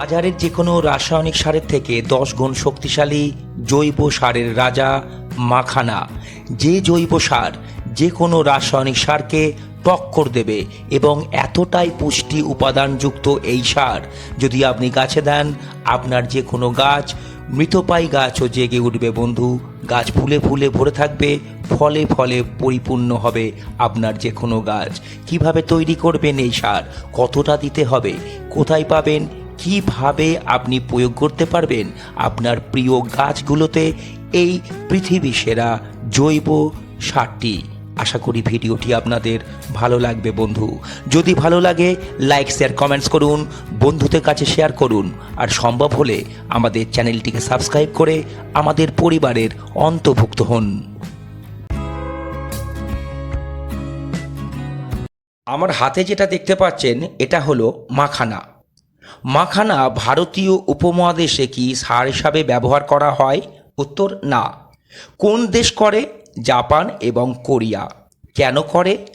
বাজারের যে কোনো রাসায়নিক সারের থেকে দশ গুণ শক্তিশালী জৈব সারের রাজা মাখানা। যে জৈব সার যে কোনো রাসায়নিক সারকে টক্কর দেবে এবং এতটাই পুষ্টি উপাদানযুক্ত এই সার যদি আপনি গাছে দেন, আপনার যে কোনো গাছ মৃতপাই গাছও জেগে উঠবে বন্ধু। গাছ ফুলে ফুলে ভরে থাকবে, ফলে ফলে পরিপূর্ণ হবে আপনার যে কোনো গাছ। কীভাবে তৈরি করবেন এই সার? কতটা দিতে হবে? কোথায় পাবেন? কীভাবে আপনি প্রয়োগ করতে পারবেন? আপনার প্রিয় গাছগুলোতে এই পৃথিবী সেরা জৈব সারটি। আশা করি ভিডিওটি আপনাদের ভালো লাগবে বন্ধু। যদি ভালো লাগে লাইক শেয়ার কমেন্টস করুন, বন্ধুদের কাছে শেয়ার করুন। আর সম্ভব হলে আমাদের চ্যানেলটিকে সাবস্ক্রাইব করে আমাদের পরিবারের অন্তর্ভুক্ত হন। আমার হাতে যেটা দেখতে পাচ্ছেন, এটা হলো মাখানা। মাখানা ভারতীয় উপমহাদেশে কি সার হিসাবে ব্যবহার করা হয়? উত্তর, না। কোন দেশ করে? জাপান এবং কোরিয়া। কেন করে?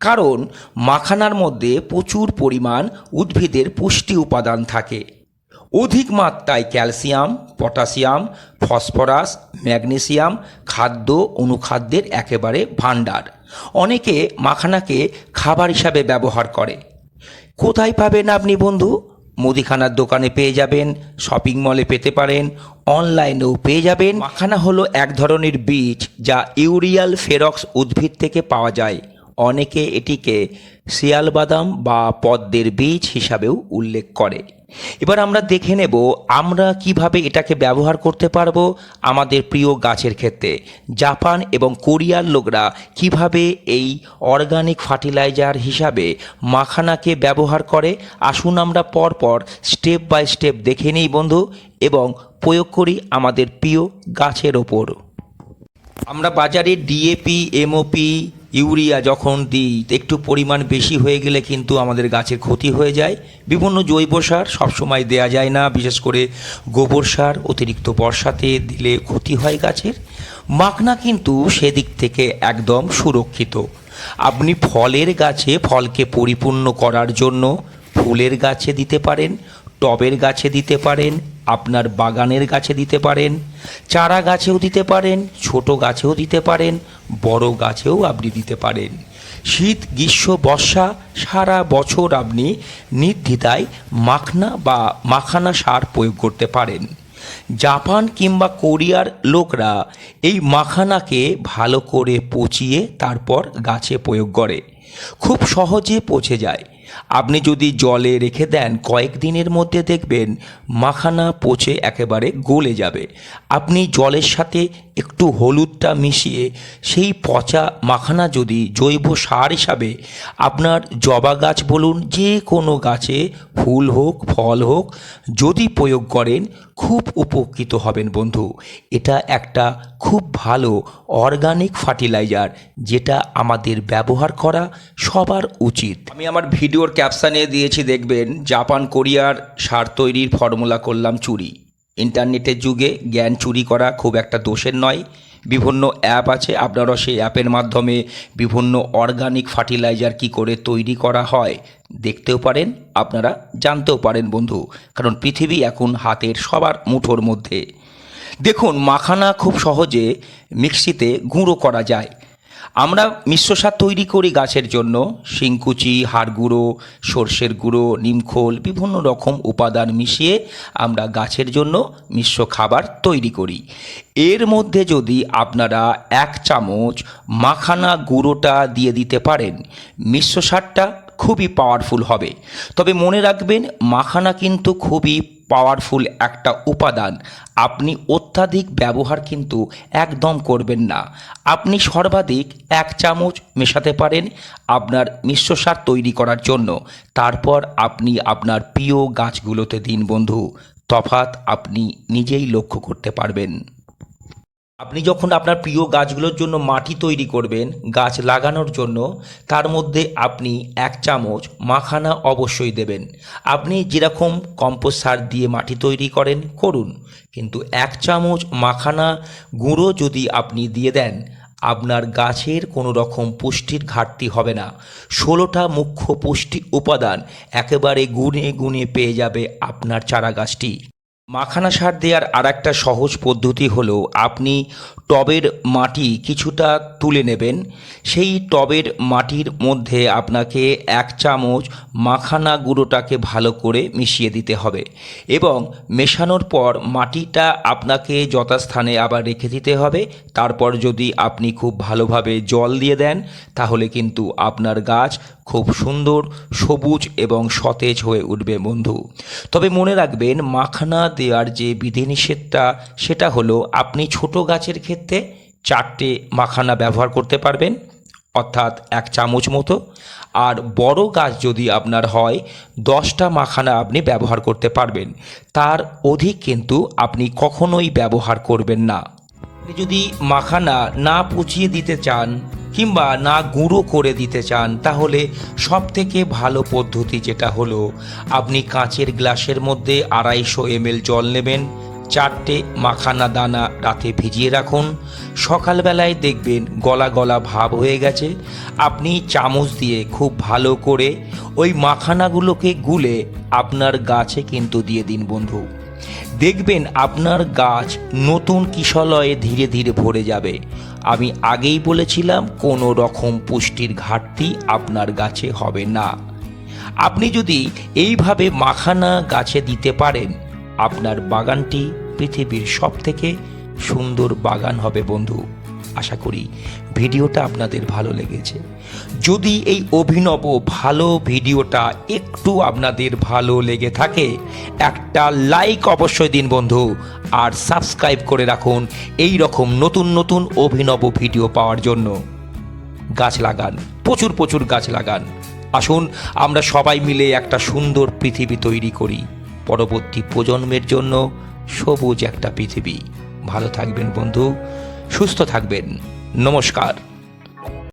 কারণ মাখানার মধ্যে প্রচুর পরিমাণ উদ্ভিদের পুষ্টি উপাদান থাকে। অধিক মাত্রায় ক্যালসিয়াম, পটাশিয়াম, ফসফরাস, ম্যাগনেসিয়াম, খাদ্য, অনুখাদ্যের একেবারে ভাণ্ডার। অনেকে মাখানাকে খাবার হিসাবে ব্যবহার করে। কোথায় পাবেন আপনি বন্ধু? মুদিখানার দোকানে পেয়ে যাবেন শপিং মলে পেতে পারেন অনলাইনেও পেয়ে যাবেন। মাখানা হলো এক ধরনের বীজ যা ইউরিয়াল ফেরক্স উদ্ভিদ থেকে পাওয়া যায়। অনেকে এটিকে শিয়াল বাদাম বা পদ্মের বীজ হিসাবেও উল্লেখ করে। এবার আমরা দেখে নেব আমরা কীভাবে এটাকে ব্যবহার করতে পারব আমাদের প্রিয় গাছের ক্ষেত্রে। জাপান এবং কোরিয়ার লোকরা কীভাবে এই অর্গানিক ফার্টিলাইজার হিসাবে মাখানাকে ব্যবহার করে? আসুন আমরা পরপর স্টেপ বাই স্টেপ দেখে নিই বন্ধু এবং প্রয়োগ করি আমাদের প্রিয় গাছের ওপর। আমরা বাজারে ডিএপি, এমওপি ইউরিয়া যখন দিই, একটু পরিমাণ বেশি হয়ে গেলে কিন্তু আমাদের গাছের ক্ষতি হয়ে যায়। বিভিন্ন জৈব সার সবসময় দেয়া যায় না, বিশেষ করে গোবর সার, অতিরিক্ত বর্ষাতে দিলে ক্ষতি হয় গাছের। মাখনা কিন্তু সেদিক থেকে একদম সুরক্ষিত। আপনি ফলের গাছে ফলকে পরিপূর্ণ করার জন্য ফুলের গাছে দিতে পারেন, টবের গাছে দিতে পারেন আপনার বাগানের গাছে দিতে পারেন, চারা গাছেও দিতে পারেন, ছোট গাছেও দিতে পারেন, বড় গাছেও আপনি দিতে পারেন। শীত, গ্রীষ্ম, বর্ষা, সারা বছর আপনি নির্দ্বিধায় মাখনা বা মাখানা সার প্রয়োগ করতে পারেন। জাপান কিংবা কোরিয়ার লোকরা এই মাখানাকে ভালো করে পচিয়ে তারপর গাছে প্রয়োগ করে। খুব সহজে পচে যায়। আপনি যদি জলে রেখে দেন কয়েক দিনের মধ্যে দেখবেন মাখানা পচে একেবারে গলে যাবে। আপনি জলের সাথে একটু হলুদটা মিশিয়ে সেই পচা মাখানা যদি জৈব সার হিসাবে আপনার জবা গাছ বলুন, যে কোনো গাছে ফুল হোক, ফল হোক যদি প্রয়োগ করেন খুব উপকৃত হবেন বন্ধু। এটা একটা খুব ভালো অর্গানিক ফার্টিলাইজার যেটা আমাদের ব্যবহার করা সবার উচিত। আমি আমার ভিডিওর ক্যাপশানে দিয়েছি, দেখবেন জাপান কোরিয়ার সার তৈরির ফর্মুলা করলাম চুরি। ইন্টারনেটের যুগে জ্ঞান চুরি করা খুব একটা দোষের নয়। বিভিন্ন অ্যাপ আছে। আপনারা সেই অ্যাপের মাধ্যমে বিভিন্ন অর্গানিক ফার্টিলাইজার কি করে তৈরি করা হয় দেখতেও পারেন, আপনারা জানতেও পারেন বন্ধু, কারণ পৃথিবী এখন হাতের সবার মুঠোর মধ্যে। দেখুন, মাখানা খুব সহজে মিক্সিতে গুঁড়ো করা যায়। আমরা মিশ্র সার তৈরি করি গাছের জন্য। শিংকুচি হাড় গুঁড়ো সর্ষের গুঁড়ো নিমখোল বিভিন্ন রকম উপাদান মিশিয়ে আমরা গাছের জন্য মিশ্র খাবার তৈরি করি। এর মধ্যে যদি আপনারা এক চামচ মাখানা গুঁড়োটা দিয়ে দিতে পারেন, মিশ্র সারটা খুবই পাওয়ারফুল হবে। তবে মনে রাখবেন, মাখানা কিন্তু খুবই পাওয়ারফুল একটা উপাদান। আপনি অত্যাধিক ব্যবহার কিন্তু একদম করবেন না। আপনি সর্বাধিক এক চামচ মেশাতে পারেন আপনার মিশ্র সার তৈরি করার জন্য। তারপর আপনি আপনার প্রিয় গাছগুলোতে দিন বন্ধু। তফাৎ আপনি নিজেই লক্ষ্য করতে পারবেন। আপনি যখন আপনার প্রিয় গাছগুলোর জন্য মাটি তৈরি করবেন, গাছ লাগানোর জন্য, তার মধ্যে আপনি এক চামচ মাখানা অবশ্যই দেবেন। আপনি যেরকম কম্পোস্ট সার দিয়ে মাটি তৈরি করেন, করুন। কিন্তু এক চামচ মাখানা গুঁড়ো যদি আপনি দিয়ে দেন, আপনার গাছের কোনো রকম পুষ্টির ঘাটতি হবে না। ষোলোটা মুখ্য পুষ্টি উপাদান একেবারে গুণে গুণে পেয়ে যাবে আপনার চারা গাছটি মাখানা সার দেওয়ার আর একটা সহজ পদ্ধতি হলো আপনি টবের মাটি কিছুটা তুলে নেবেন। সেই টবের মাটির মধ্যে আপনাকে এক চামচ মাখানা গুঁড়োটাকে ভালো করে মিশিয়ে দিতে হবে এবং মেশানোর পর মাটিটা আপনাকে যথাস্থানে আবার রেখে দিতে হবে। তারপর যদি আপনি খুব ভালোভাবে জল দিয়ে দেন, তাহলে কিন্তু আপনার গাছ খুব সুন্দর, সবুজ এবং সতেজ হয়ে উঠবে বন্ধু। তবে মনে রাখবেন, মাখানা দেওয়ার যে বিধিনিষেধটা, সেটা হলো আপনি ছোট গাছের ক্ষেত্রে চারটে মাখানা ব্যবহার করতে পারবেন, অর্থাৎ এক চামচ মতো। আর বড় গাছ যদি আপনার হয়, দশটা মাখানা আপনি ব্যবহার করতে পারবেন। তার অধিক কিন্তু আপনি কখনোই ব্যবহার করবেন না। যদি মাখানা না পচিয়ে দিতে চান কিংবা না গুঁড়ো করে দিতে চান, তাহলে সব থেকে ভালো পদ্ধতি যেটা হলো, আপনি কাঁচের গ্লাসের মধ্যে আড়াইশো এমএল জল নেবেন চারটে মাখানা দানা রাতে ভিজিয়ে রাখুন। সকালবেলায় দেখবেন গলা গলা ভাব হয়ে গেছে। আপনি চামচ দিয়ে খুব ভালো করে ওই মাখানাগুলোকে গুলে আপনার গাছে কিন্তু দিয়ে দিন বন্ধু। দেখবেন আপনার গাছ নতুন কিশলয়ে ধীরে ধীরে ভরে যাবে। আমি আগেই বলেছিলাম, কোনো রকম পুষ্টির ঘাটতি আপনার গাছে হবে না। আপনি যদি এইভাবে মাখানা গাছে দিতে পারেন, আপনার বাগানটি পৃথিবীর সব থেকে সুন্দর বাগান হবে বন্ধু। আশা করি ভিডিওটা আপনাদের ভালো লেগেছে। যদি এই অভিনব ভালো ভিডিওটা একটু আপনাদের ভালো লেগে থাকে, একটা লাইক অবশ্যই দিন বন্ধু, আর সাবস্ক্রাইব করে রাখুন এই রকম নতুন নতুন অভিনব ভিডিও পাওয়ার জন্য। গাছ লাগান, প্রচুর প্রচুর গাছ লাগান। আসুন, আমরা সবাই মিলে একটা সুন্দর পৃথিবী তৈরি করি। পরবর্তী প্রজন্মের জন্য সবুজ একটা পৃথিবী। ভালো থাকবেন বন্ধু সুস্থ থাকবেন। নমস্কার।